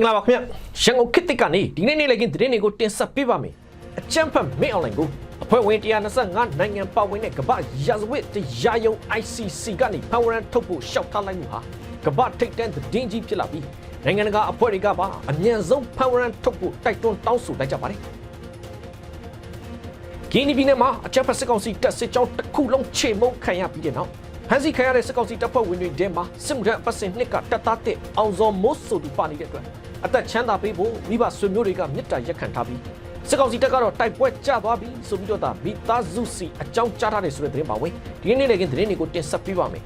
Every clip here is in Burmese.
င်္ဂလာပါခင်ဗျရန်ကုန်ခေတ်သစ်ကနေဒီနေ့နေ့လည်ကင်းသတင်းတွေကိုတင်ဆက်ပေးပါမယ်အချမ်းဖတ်မင်းအွန်လိုင်းကိုအဖွဲ့ဝင်125နိုင်ငံပတ်ဝန်းတဲ့ကမ္ဘာရာဇဝတ်တရားရုံး ICC ကနေဖန်ဝရန်ထုတ်ဖို့ရှောက်ထားလိုက်မှုဟာကမ္ဘာထိပ်တန်းသတင်းကြီးဖြစ်လာပြီးနိုင်ငံတကာအဖွဲ့တွေကပါအမြန်ဆုံးဖန်ဝရန်ထုတ်ဖို့တိုက်တွန်းတောင်းဆိုလိုက်ကြပါတယ်ဂီနီပြည်နယ်မှာအချက်ဖက်စစ်ကောင်စီတပ်စစ်ကြောင်းတစ်ခုလုံးချေမှုန်းခံရပြီးတဲ့နောက်ဖမ်းဆီးခံရတဲ့စစ်ကောင်စီတပ်ဖွဲ့ဝင်တွေထဲမှာစစ်မှုထမ်းအပတ်စဉ်နှစ်ကတပ်သားတဲ့အောင်စော်မိုးဆိုသူပါနေတဲ့အတွက် အသက်ချမ်းသာပေးဖို့မိဘဆွေမျိုးတွေကမြစ်တာရက်ခံထားပြီးစစ်ကောင်စီတပ်ကတော့တိုက်ပွဲကျသွားပြီဆိုပြီးတော့ဒါမိသားစုစီအကြောင်းကြားထားတယ်ဆိုတဲ့သတင်းပါဝင်ဒီနေ့နေ့လည်းသတင်းတွေကိုတင်ဆက်ပေးပါမယ်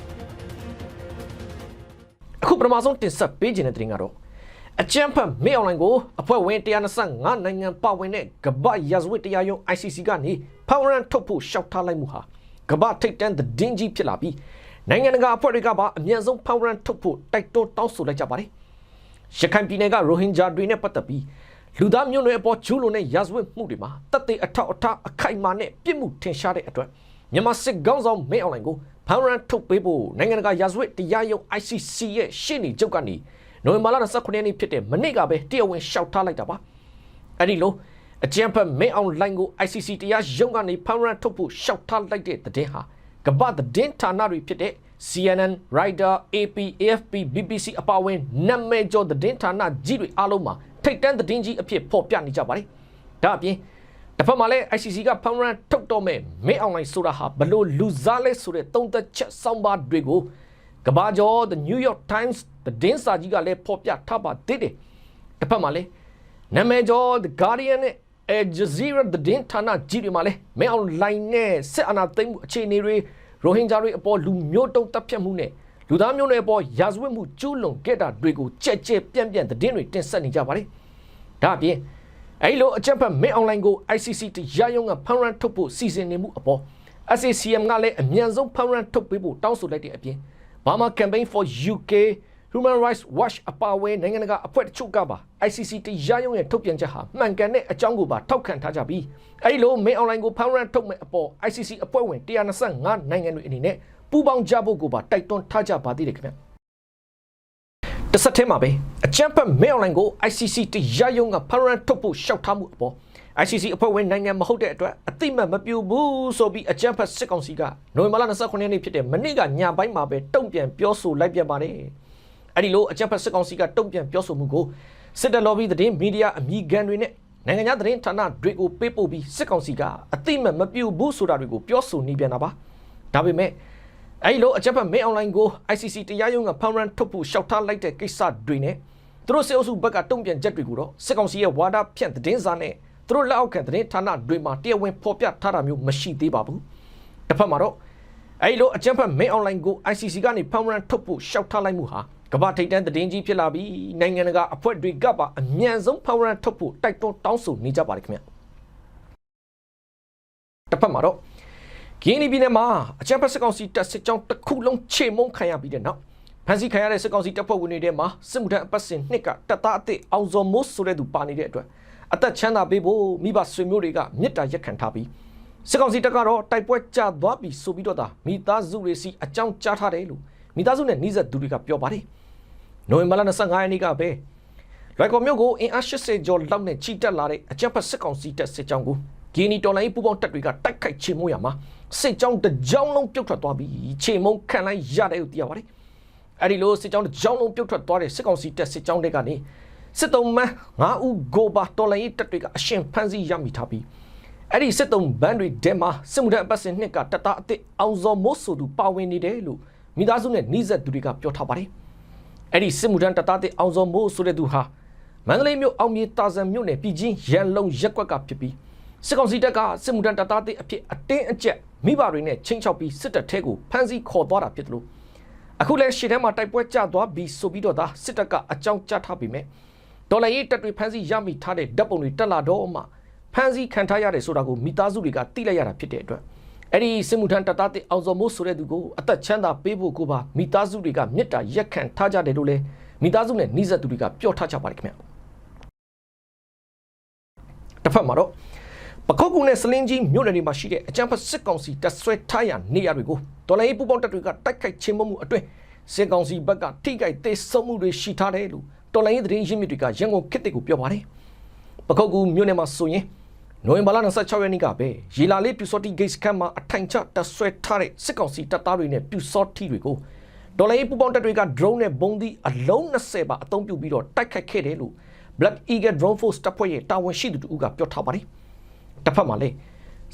အခုပထမဆုံးတင်ဆက်ပေးခြင်းတဲ့သတင်းကတော့အကြံဖတ်မေအွန်လိုင်းကိုအဖွဲ့ဝင်125နိုင်ငံပါဝင်တဲ့ကမ္ဘာရာဇဝတ်တရားရုံး ICC ကနေဖောင်ရန်ထုတ်ဖို့ရှောက်ထားလိုက်မှုဟာကမ္ဘာထိပ်တန်းသတင်းကြီးဖြစ်လာပြီးနိုင်ငံတကာအဖွဲ့တွေကပါအမြန်ဆုံးဖောင်ရန်ထုတ်ဖို့တိုက်တွန်းတောင်းဆိုလိုက်ကြပါတယ် ရခိုင်ပြည်နယ်ကရိုဟင်ဂျာတွေနဲ့ပတ်သက်ပြီးလူသားမျိုးနွယ်အပေါ်ကျူးလွန်တဲ့ရာဇဝတ်မှုတွေမှာတပ်သေးအထောက်အထားအခိုင်အမာနဲ့ပြစ်မှုထင်ရှားတဲ့အတွက်မြန်မာစစ်ကောင်းဆောင်မေအွန်လိုင်းကိုဖောင်ရန်ထုတ်ပေးဖို့နိုင်ငံတကာရာဇဝတ်တရားရုံး ICC ရဲ့ရှေ့နေချုပ်ကနေနိုဝင်ဘာလ29ရက်နေ့ဖြစ်တဲ့မနေ့ကပဲတရားဝင်ရှောက်ထားလိုက်တာပါအဲ့ဒီလိုအကြံဖတ်မင်းအောင်လိုင်းကို ICC တရားရုံးကနေဖောင်ရန်ထုတ်ဖို့ရှောက်ထားလိုက်တဲ့တဲ့ဟာ ကမ္ဘာသတင်းဌာနတွေဖြစ်တဲ့ CNN, Reuters, AP, AFP, BBC အပါအဝင်နာမည်ကျော်သတင်းဌာနကြီးတွေအားလုံးမှာထိတ်တန့်သတင်းကြီးအဖြစ်ဖော်ပြနေကြပါတယ်ဒါအပြင်တစ်ဖက်မှာလည်း ICC ကဖောင်ရန်ထုတ်တော့မဲ့မင်းအောင်လိုင်းဆိုတာဟာဘလို့လူစားလဲဆိုတဲ့သုံးသက်ချက်စောင်းပါတွေကိုကဘာကျော် The New York Times သတင်းစာကြီးကလည်းဖော်ပြထားပါသေးတယ်တစ်ဖက်မှာလည်းနာမည်ကျော် The Guardian နဲ့ Al Jazeera သတင်းဌာနကြီးတွေမှာလည်းမင်းအောင်လိုင်းနဲ့စစ်အာဏာသိမ်းမှုအခြေအနေတွေရိုဟင်ဂျာတွေအပေါ်လူမျိုးတုံးတပ်ဖြတ်မှုနဲ့လူသားမျိုးနွယ်အပေါ်ရာဇဝတ်မှုကျူးလွန်ခဲ့တာတွေကိုကြက်ကြက်ပြန့်ပြန့်သတင်းတွေတင်ဆက်နေကြပါတယ်ဒါအပြင်အဲ့လိုအချက်ဖက်မင်းအွန်လိုင်းကို ICC တရားရုံးကဖန်ရန်ထုတ်ဖို့စီစဉ်နေမှုအပေါ် SACM ကလည်းအမြန်ဆုံးဖန်ရန်ထုတ်ပေးဖို့တောင်းဆိုလိုက်တဲ့အပြင် Burma Campaign for UK Human Rights Watch အပါအဝင်နိုင်ငံတကာအဖွဲ့တချို့ကပါ ICC တရားရုံးရဲ့ထုတ်ပြန်ချက်ဟာမှန်ကန်တဲ့အကြောင်းကိုပါထောက်ခံထားကြပြီးအဲဒီလိုမင်းအွန်လိုင်းကိုဖန်ရန်ထုတ်မဲ့အပေါ် ICC အဖွဲ့ဝင်125နိုင်ငံတွေအနေနဲ့ပူးပေါင်းကြဖို့ကိုပါတိုက်တွန်းထားကြပါသေးတယ်ခင်ဗျတစ်ဆက်တည်းမှာပဲအကြံဖက်မင်းအွန်လိုင်းကို ICC တရားရုံးကဖန်ရန်ထုတ်ဖို့ရှောက်ထားမှုအပေါ် ICC အဖွဲ့ဝင်နိုင်ငံမဟုတ်တဲ့အတွက်အတိမတ်မပြူဘူးဆိုပြီးအကြံဖက်စစ်ကောင်စီကနိုဝင်ဘာလ29ရက်နေ့ဖြစ်တဲ့မနေ့ကညပိုင်းမှာပဲတုံ့ပြန်ပြောဆိုလိုက်ပြန်ပါတယ် အဲ့ဒီလိုအကြံဖက်စစ်ကောင်စီကတုံ့ပြန်ပြောဆိုမှုကိုစစ်တပ် lobby သတင်းမီဒီယာအမိခံတွေနဲ့နိုင်ငံခြားသတင်းဌာနတွေကိုပေးပို့ပြီးစစ်ကောင်စီကအတိမတ်မပြူဘူးဆိုတာတွေကိုပြောဆိုနေပြန်တာပါဒါပေမဲ့အဲ့ဒီလိုအကြံဖက်မင်းအွန်လိုင်းကို ICC တရားရုံးကဖန်ရန်ထုတ်ဖို့ရှောက်ထားလိုက်တဲ့ကိစ္စတွေနဲ့သူတို့စစ်အုပ်စုဘက်ကတုံ့ပြန်ချက်တွေကိုတော့စစ်ကောင်စီရဲ့ဝါဒဖြန့်သတင်းစာနဲ့သူတို့လက်အောက်ခံသတင်းဌာနတွေမှာတရားဝင်ဖော်ပြထားတာမျိုးမရှိသေးပါဘူးတစ်ဖက်မှာတော့အဲ့လိုအကြံဖက်မင်းအွန်လိုင်းကို ICC ကနေဖန်ရန်ထုတ်ဖို့ရှောက်ထားလိုက်မှုဟာ ကမ္ဘာထိပ်တန်းသတင်းကြီးဖြစ်လာပြီးနိုင်ငံတကာအဖွဲ့တွေကပါအမြန်ဆုံးဖန်ရန်ထုတ်ဖို့တိုက်တွန်းတောင်းဆိုနေကြပါတယ်ခင်ဗျတစ်ဖက်မှာတော့ဂင်းနီပြည်နယ်မှာအကြံဖက်စစ်ကောင်စီတပ်စစ်ကြောင်းတစ်ခုလုံးချေမှုန်းခံရပြီးတဲ့နောက်ဖန်စီခံရတဲ့စစ်ကောင်စီတပ်ဖွဲ့ဝင်တွေထဲမှာစစ်မှုထမ်းအပတ်စဉ်နှစ်ကတပ်သားအသစ်အောင်စော်မိုးဆိုတဲ့သူပါနေတဲ့အတွက်အသက်ချမ်းသာပေးဖို့မိဘဆွေမျိုးတွေကမြစ်တာရက်ခံထားပြီးစစ်ကောင်စီတပ်ကတော့တိုက်ပွဲကျသွားပြီဆိုပြီးတော့ဒါမိသားစုတွေစီအကြောင်းကြားထားတယ်လို့မိသားစုနဲ့နှိစက်သူတွေကပြောပါတယ် နိုဝင်ဘာလ25ရက်နေ့ကပဲလွိုင်ကော်မြို့ကိုအင်အား80ကျော်လောက်နဲ့ချီတက်လာတဲ့အကြမ်းဖက်စစ်ကောင်စီတပ်စစ်ကြောင်းကိုဂီနီတော်လိုင်းပူပေါင်းတပ်တွေကတိုက်ခိုက်ချေမှုရမှာစစ်ကြောင်းတစ်ကြောင်းလုံးပြုတ်ထွက်သွားပြီးချေမုံခံလိုက်ရတယ်လို့သိရပါတယ်အဲ့ဒီလိုစစ်ကြောင်းတစ်ကြောင်းလုံးပြုတ်ထွက်သွားတဲ့စစ်ကောင်စီတပ်စစ်ကြောင်းတွေကနေစစ်တုံးမန်း9ဦးကိုပါတော်လိုင်းတပ်တွေကအရှင်ဖမ်းဆီးရမိထားပြီးအဲ့ဒီစစ်တုံးဘန်းတွေထဲမှာစစ်မှုထမ်းအပတ်စဉ်နှစ်ကတပ်သားအသစ်အောင်စော်မိုးဆိုသူပါဝင်နေတယ်လို့မိသားစုနဲ့နှိစက်သူတွေကပြောထားပါတယ် အဲ့ဒီစစ်မှုထမ်းတပ်သားအသစ်အောင်စော်မိုးဆိုတဲ့သူဟာမန္တလေးမြို့အောင်မြေတာဇံမြို့နယ်ပြည်ချင်းရန်လုံရက်ကွက်ကဖြစ်ပြီးစစ်ကောင်စီတပ်ကစစ်မှုထမ်းတပ်သားအသစ်အဖြစ်အတင်းအကျပ်မိဘတွေနဲ့ချင်းချောက်ပြီးစစ်တပ်ထဲကိုဖမ်းဆီးခေါ်သွားတာဖြစ်တယ်လို့အခုလဲရှေ့ထဲမှာတိုက်ပွဲကျသွားပြီးဆိုပြီးတော့ဒါစစ်တပ်ကအကြောင်းကြားထားပြီးမြဲဒေါ်လာရေးတပ်တွေဖမ်းဆီးရမိထားတဲ့ဓာတ်ပုံတွေတက်လာတော့မှဖမ်းဆီးခံထားရတယ်ဆိုတာကိုမိသားစုတွေကသိလိုက်ရတာဖြစ်တဲ့အတွက် အဲ့ဒီစစ်မှုထမ်းတပ်သားတဲ့အောင်စော်မိုးဆိုတဲ့သူကိုအသက်ချမ်းသာပေးဖို့ကိုပါမိသားစုတွေကမေတ္တာရက်ခံထားကြတယ်လို့လဲမိသားစုနဲ့နှိစက်သူတွေကပြောထားကြပါတယ်ခင်ဗျတစ်ဖက်မှာတော့ပခုတ်ကူနဲ့စလင်းကြီးမြို့နယ်တွေမှာရှိတဲ့အကြမ်းဖက်စစ်ကောင်စီတပ်ဆွဲထားရနေရတွေကိုဒေါ်လာရေးပူပေါင်းတပ်တွေကတိုက်ခိုက်ချင်းမှုအတွင်းစစ်ကောင်စီဘက်ကထိခိုက်သေးဆုံးမှုတွေရှိထားတယ်လို့တော်လိုင်းရေးသတင်းရင်းမြစ်တွေကရန်ကုန်ခေတ်တစ်ကိုပြောပါတယ်ပခုတ်ကူမြို့နယ်မှာဆိုရင် နိုဝင်ဘာလ26ရက်နေ့ကပဲရေလာလေးပြူစောတိဂိတ်စခန်းမှာအထိုင်ချတပ်ဆွဲထားတဲ့စစ်ကောင်စီတပ်သားတွေနဲ့ပြူစောတိတွေကိုဒေါ်လာရေးပူပေါင်းတပ်တွေက drone နဲ့ဘုံသီးအလုံး20ပါအသုံးပြုပြီးတော့တိုက်ခိုက်ခဲ့တယ်လို့ Black Eagle Drone Force တပ်ဖွဲ့ရဲ့တာဝန်ရှိသူတူကပြောထားပါတယ်။တစ်ဖက်မှာလည်း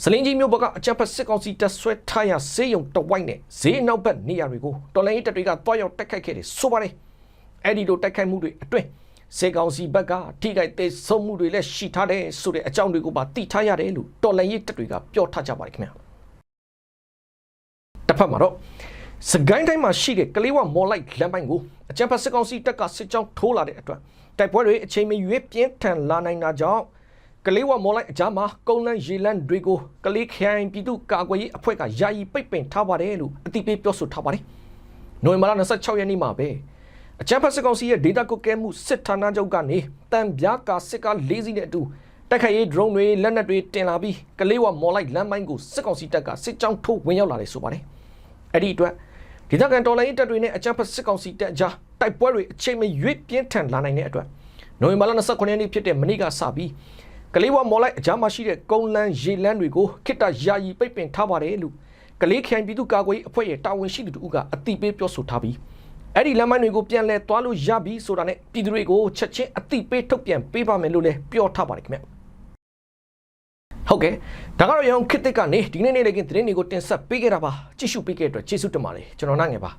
စလင်းကြီးမျိုးဘက်ကအကြမ်းဖက်စစ်ကောင်စီတပ်ဆွဲထားရဈေးရုံတဝိုက်နဲ့ဈေးနောက်ဘက်နေရာတွေကိုတော်လိုင်းရေးတပ်တွေကတွားရောက်တိုက်ခိုက်ခဲ့တယ်ဆိုပါတယ်။အဲ့ဒီလိုတိုက်ခိုက်မှုတွေအတွင်း စေကောင်စီဘက်ကထိခိုက်သေးဆုံးမှုတွေလည်းရှိထားတယ်ဆိုတဲ့အကြောင်းတွေကိုပါသိထားရတယ်လို့တော်လိုင်းရေးတပ်တွေကပြောထားကြပါတယ်ခင်ဗျာ။တစ်ဖက်မှာတော့စကိုင်းတိုင်းမှာရှိတဲ့ကလေးဝမော်လိုက်လမ်းပိုင်းကိုအကြမ်းဖက်စစ်ကောင်စီတပ်ကစစ်ကြောင်းထိုးလာတဲ့အတွက်တိုက်ပွဲတွေအချိန်မရွေးပြင်းထန်လာနိုင်တာကြောင့်ကလေးဝမော်လိုက်အကြမ်းမှာကုန်းလန်းရေလန်းတွေကိုကလေးခိုင်ပြည်သူ့ကာကွယ်ရေးအဖွဲ့ကယာယီပိတ်ပင်ထားပါတယ်လို့အတိပေးပြောဆိုထားပါတယ်။နိုဝင်ဘာလ26ရက်နေ့မှာပဲ အကြမ်းဖက်စစ်ကောင်စီရဲ့ဒေတာကုတ်ကဲမှုစစ်ဌာနချုပ်ကနေတံပြားကာစစ်ကား၄စီးနဲ့အတူတိုက်ခိုက်ရေး drone တွေလက်နက်တွေတင်လာပြီးကလေးဝမော်လိုက်လမ်းပိုင်းကိုစစ်ကောင်စီတပ်ကစစ်ကြောင်းထိုးဝင်ရောက်လာတယ်ဆိုပါတယ်။အဲ့ဒီအတွက်ဒေသခံတော်လိုင်းတပ်တွေနဲ့အကြမ်းဖက်စစ်ကောင်စီတပ်ကြားတိုက်ပွဲတွေအချိန်မရွေးပြင်းထန်လာနိုင်တဲ့အတွက်နိုဝင်ဘာလ29ရက်နေ့ဖြစ်တဲ့မနေ့ကစပြီးကလေးဝမော်လိုက်အကြမ်းမရှိတဲ့ကုန်းလန်းရေလန်းတွေကိုခိတ္တယာယီပိတ်ပင်ထားပါတယ်လို့ကလေးခိုင်ပြည်သူ့ကာကွယ်ရေးအဖွဲ့ရဲ့တာဝန်ရှိသူတို့ကအတိပေးပြောဆိုထားပြီး အဲ့ဒီလမ်းမိုင်းတွေကိုပြန်လဲသွားလို့ရပြီဆိုတာနဲ့ပြည်သူတွေကိုချက်ချင်းအတိပေးထုတ်ပြန်ပေးပါမယ်လို့လည်းပြောထားပါတယ်ခင်ဗျဟုတ်ကဲ့ဒါကတော့ရောင်ခစ်တစ်ကနေဒီနေ့နေ့လေးကသတင်းတွေကိုတင်ဆက်ပေးခဲ့တာပါကြည့်ရှုပေးခဲ့တဲ့အတွက်ကျေးဇူးတင်ပါတယ်ကျွန်တော်နိုင်ငယ်ပါ